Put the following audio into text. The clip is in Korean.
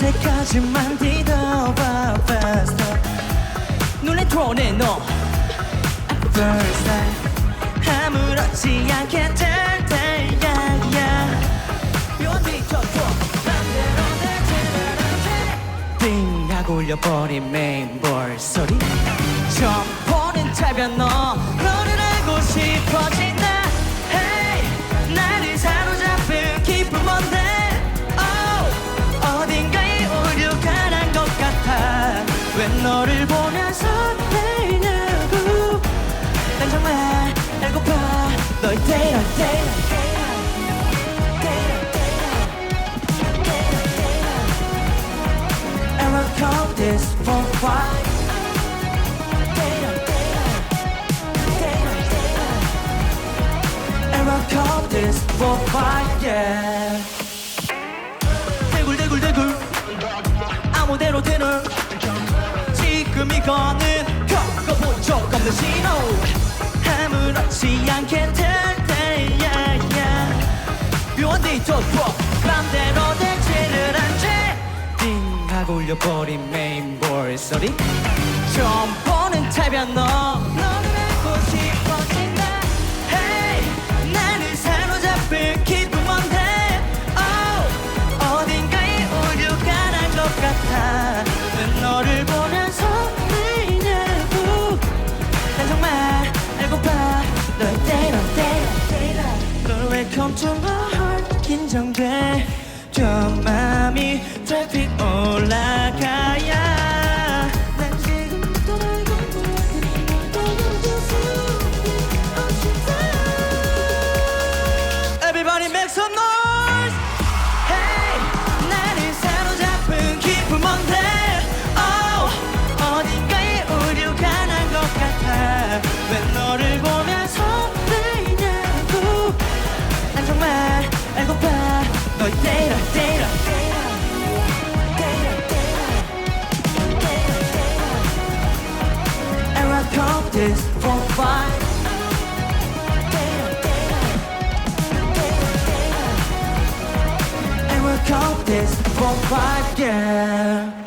하지만 뒤돌아봐 faster. 눈에 들어오네 너. First sight 아무렇지 않게 될 때야 요디 저쪽 맘대로 되지는 띵 하고 울려버린 메인볼 소리. 점포는 차변 너 너를 보면서 내냐고 난 정말 알고파 널 I'll call this for why yeah 대굴 대굴 대굴 아무데로 되는 지금 이거는 겪어본 적 없는 신호. 아무렇지 않게 될 때야 묘한 뒤쪽으로 맘대로 되지를 않지 띵 하고 울려버린 메인볼 소리. 좀 보는 차변 너 to my heart 긴장돼 저 맘이 트래픽 올라가야 this for fight. And we'll call this for fight, yeah